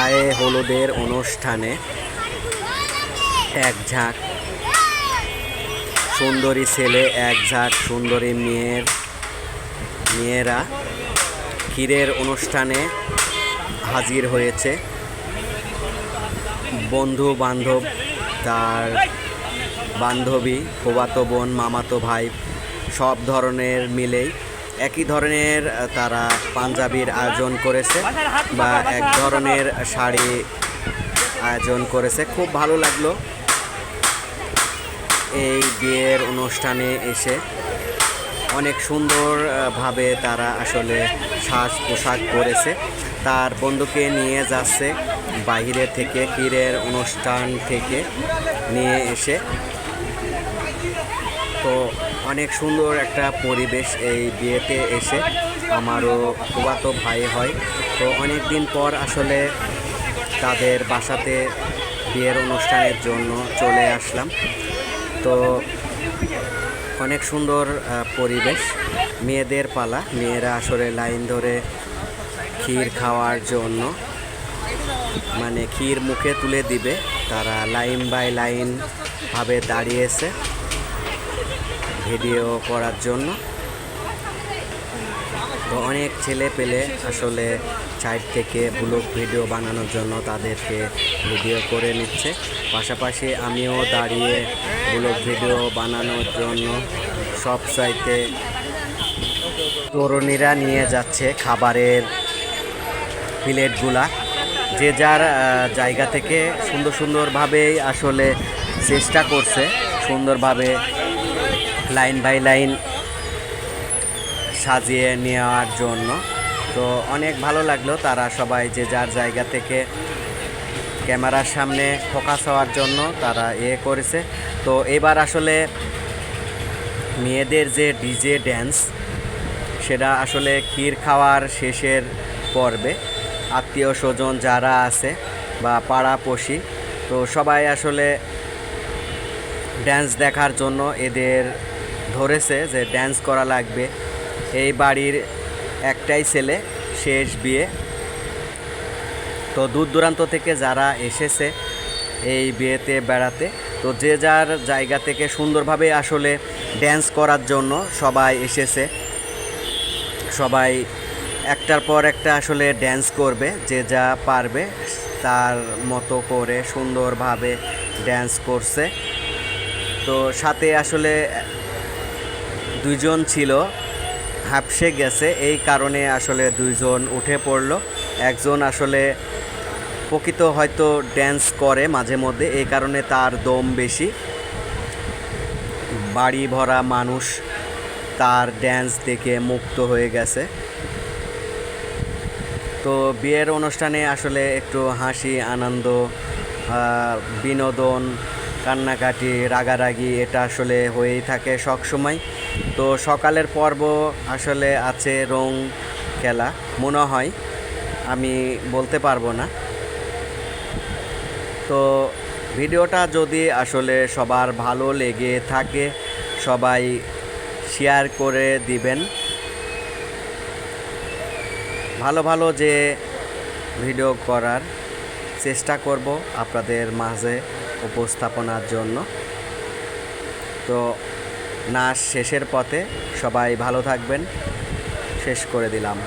গায়ে হলুদের অনুষ্ঠানে এক ঝাঁক। সুন্দরী ছেলে, এক ঝাঁক। সুন্দরী মেয়ের, মেয়েরা ক্ষীরের অনুষ্ঠানে হাজির হয়েছে। বন্ধু বান্ধব তার বান্ধবী ফুবাতো বোন, মামাতো ভাই, সব ধরনের মিলেই একই ধরনের তারা পাঞ্জাবির আয়োজন করেছে বা এক ধরনের শাড়ি আয়োজন করেছে। খুব ভালো লাগল এই বিয়ের অনুষ্ঠানে এসে। অনেক সুন্দরভাবে তারা আসলে সাজ পোশাক করেছে তার বন্ধুকে নিয়ে যাচ্ছে বাইরে থেকে, পীরের অনুষ্ঠান থেকে নিয়ে এসে। তো অনেক সুন্দর একটা পরিবেশ এই বিয়েতে এসে আমারও ফুবাতো ভাই হয়। তো অনেক দিন পর আসলে তাদের বাসাতে বিয়ের অনুষ্ঠানের জন্য চলে আসলাম। তো অনেক সুন্দর পরিবেশ, মেয়েদের পালা, মেয়েরা আসলে লাইন ধরে ক্ষীর খাওয়ার জন্য মানে ক্ষীর মুখে তুলে দিবে, তারা লাইন বাই লাইন ভাবে দাঁড়িয়েছে। ভিডিও করার জন্য। তো অনেক ছেলে পেলে আসলে সাইড থেকে ব্লগ ভিডিও বানানোর জন্য তাদেরকে ভিডিও করে নিচ্ছে। পাশাপাশি আমিও দাঁড়িয়ে ব্লগ ভিডিও বানানোর জন্য সব সাইতে তরুণীরা নিয়ে যাচ্ছে খাবারের প্লেটগুলা। যে যার জায়গা থেকে সুন্দর সুন্দরভাবেই আসলে চেষ্টা করছে। সুন্দরভাবে লাইন বাই লাইন সাজিয়ে নেওয়ার জন্য। তো অনেক ভালো লাগল তারা সবাই যে যার জায়গা থেকে ক্যামেরার সামনে ফোকাস হওয়ার জন্য তারা এ করেছে। তো এবার আসলে মেয়েদের যে ডিজে ড্যান্স, সেটা আসলে ক্ষীর খাওয়ার শেষের পর্বে। আত্মীয় স্বজন যারা আছে বা পাড়াপড়শি তো সবাই আসলে ড্যান্স দেখার জন্য এদের ধরেছে যে ড্যান্স করা লাগবে। এই বাড়ির একটাই ছেলে, শেষ বিয়ে। তো দূর দূরান্ত থেকে যারা এসেছে এই বিয়েতে বেড়াতে, তো যে যার জায়গা থেকে সুন্দরভাবে আসলে ড্যান্স করার জন্য সবাই এসেছে। সবাই একটার পর একটা আসলে ড্যান্স করবে, যে যা পারবে তার মতো করে সুন্দরভাবে ড্যান্স করছে। তো সাথে আসলে দুইজন ছিল হাঁপসে গেছে। এই কারণে আসলে দুইজন উঠে পড়ল। একজন আসলে প্রকৃত হয়তো ড্যান্স করে মাঝে মধ্যে, এই কারণে তার দম বেশি। বাড়ি ভরা মানুষ তার ড্যান্স দেখে মুক্ত হয়ে গেছে। তো বিয়ের অনুষ্ঠানে আসলে একটু হাসি, আনন্দ বিনোদন কান্নাকাটি, রাগারাগি, এটা আসলে হয়েই থাকে সব সময় তো সকালের পর্ব আসলে আছে রং খেলা। মনে হয়, আমি বলতে পারব না। তো ভিডিওটা যদি আসলে সবার ভালো লেগে থাকে, সবাই শেয়ার করে দিবেন। ভালো ভালো যে ভিডিও করার চেষ্টা করব আপনাদের মাঝে। উপস্থাপনার জন্য। তো নাচ শেষের পথে সবাই ভালো থাকবেন। শেষ করে দিলাম।